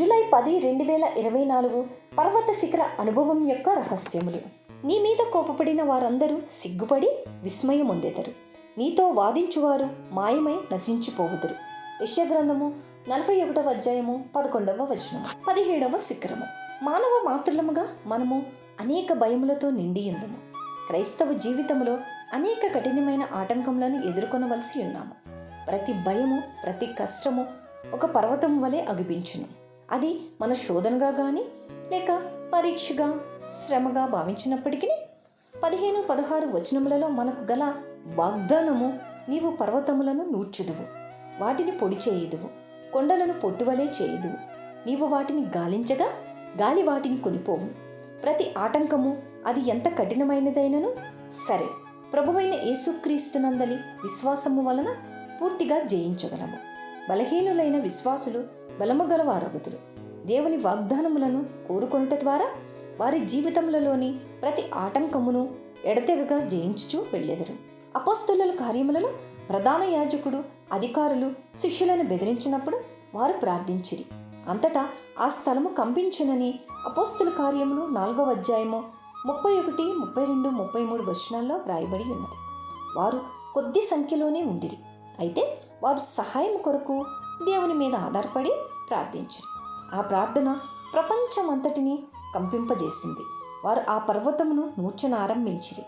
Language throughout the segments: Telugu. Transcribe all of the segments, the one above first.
జూలై పది రెండు వేల ఇరవై నాలుగు పర్వత శిఖర అనుభవం యొక్క రహస్యములు. నీ మీద కోపపడిన వారందరూ సిగ్గుపడి విస్మయం పొందెదరు నీతో వాదించువారు మాయమై నశించిపోవుదురు. యశగ్రంథము నలభై ఒకటవ అధ్యాయము పదకొండవ వచనం. పదిహేడవ శిఖరము. మానవ మాతృలముగా మనము అనేక భయములతో నిండి ఉందము క్రైస్తవ జీవితంలో అనేక కఠినమైన ఆటంకములను ఎదుర్కొనవలసి ఉన్నాము. ప్రతి భయము ప్రతి కష్టము ఒక పర్వతం వలె అగుపించును. అది మన శోధనగా కానీ లేక పరీక్షగా శ్రమగా భావించినప్పటికీ పదిహేను పదహారు వచనములలో మనకు గల వాగ్దానము నీవు పర్వతములను నూర్చుదువు వాటిని పొడి చేయుదువు కొండలను పొట్టువలే చేయుదువు. నీవు వాటిని గాలించగా గాలి వాటిని కొనిపోవు. ప్రతి ఆటంకము అది ఎంత కఠినమైనదైనను? సరే ప్రభువైన యేసుక్రీస్తునందలి విశ్వాసము వలన పూర్తిగా జయించగలము. బలహీనులైన విశ్వాసులు బలము గలవారగుతులు దేవుని వాగ్దానములను కోరుకొనుట ద్వారా వారి జీవితములలోని ప్రతి ఆటంకమును ఎడతెగగా జయించుచూ వెళ్ళెదరు. అపోస్తుల కార్యములలో ప్రధాన యాజకుడు అధికారులు శిష్యులను బెదిరించినప్పుడు వారు ప్రార్థించిరి. అంతటా ఆ స్థలము కంపించనని అపోస్తుల కార్యములు నాలుగవ అధ్యాయము ముప్పై ఒకటి ముప్పై రెండు ముప్పై మూడు వచనాల్లో వ్రాయబడి ఉన్నది. వారు కొద్ది సంఖ్యలోనే ఉండిరి. అయితే వారు సహాయం కొరకు దేవుని మీద ఆధారపడి ప్రార్థించరు. ఆ ప్రార్థన ప్రపంచమంతటిని కంపింపజేసింది. వారు ఆ పర్వతమును నూర్చన ఆరంభించిరి.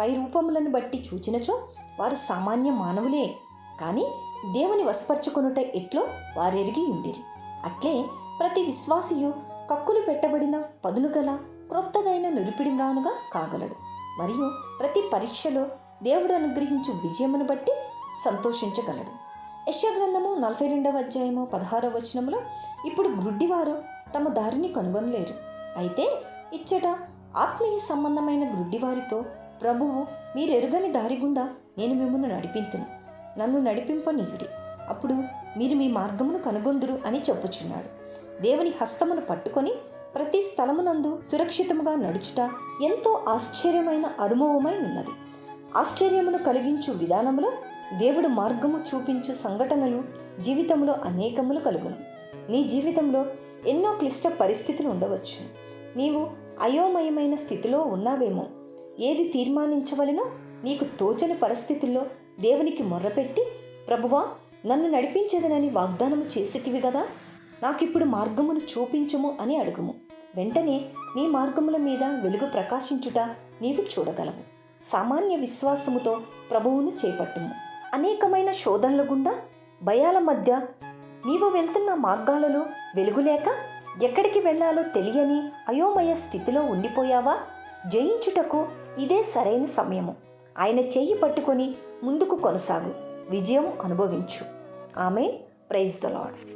పై రూపములను బట్టి చూచినచో వారు సామాన్య మానవులే. కానీ దేవుని వశపరుచుకొనుట ఎట్లో వారెరిగి ఉండిరి. అట్లే ప్రతి విశ్వాసియు కక్కులు పెట్టబడిన పదులు గల క్రొత్తదైన నురిపిడి మ్రానుగా కాగలడు. మరియు ప్రతి పరీక్షలో దేవుడు అనుగ్రహించు విజయమును బట్టి సంతోషించగలడు. యశగ్రంథము నలభై రెండవ అధ్యాయము పదహారవ వచనంలో ఇప్పుడు గ్రుడ్డివారు తమ దారిని కనుగొనలేరు. అయితే ఇచ్చట ఆత్మీయ సంబంధమైన గ్రుడ్డివారితో ప్రభువు మీరెరుగని దారి గుండా నేను మిమ్మల్ని నడిపింతును. నన్ను నడిపింపనీయుడి. అప్పుడు మీరు మీ మార్గమును కనుగొందురు అని చెప్పుచున్నాడు. దేవుని హస్తమును పట్టుకొని ప్రతి స్థలమునందు సురక్షితముగా నడుచుట ఎంతో ఆశ్చర్యమైన అనుభవమై ఉన్నది. ఆశ్చర్యమును కలిగించు విధానములో దేవుడు మార్గము చూపించు సంఘటనలు జీవితంలో అనేకములు కలుగును. నీ జీవితంలో ఎన్నో క్లిష్ట పరిస్థితులు ఉండవచ్చు. నీవు అయోమయమైన స్థితిలో ఉన్నావేమో? ఏది తీర్మానించవలనో నీకు తోచని పరిస్థితుల్లో దేవునికి మొర్రపెట్టి ప్రభువా నన్ను నడిపించదనని వాగ్దానము చేసేటివి కదా నాకిప్పుడు మార్గమును చూపించుము అని అడుగుము. వెంటనే నీ మార్గముల మీద వెలుగు ప్రకాశించుట నీవు చూడగలవు. సామాన్య విశ్వాసముతో ప్రభువును చేపట్టుము. అనేకమైన శోధనల గుండా భయాల మధ్య నీవు వెళ్తున్న మార్గాలలో వెలుగులేక ఎక్కడికి వెళ్ళాలో తెలియని అయోమయ స్థితిలో ఉండిపోయావా? జయించుటకు ఇదే సరైన సమయము. ఆయన చెయ్యి పట్టుకొని ముందుకు కొనసాగు. విజయం అనుభవించు. ఆమె ప్రైజ్ ద లాడ్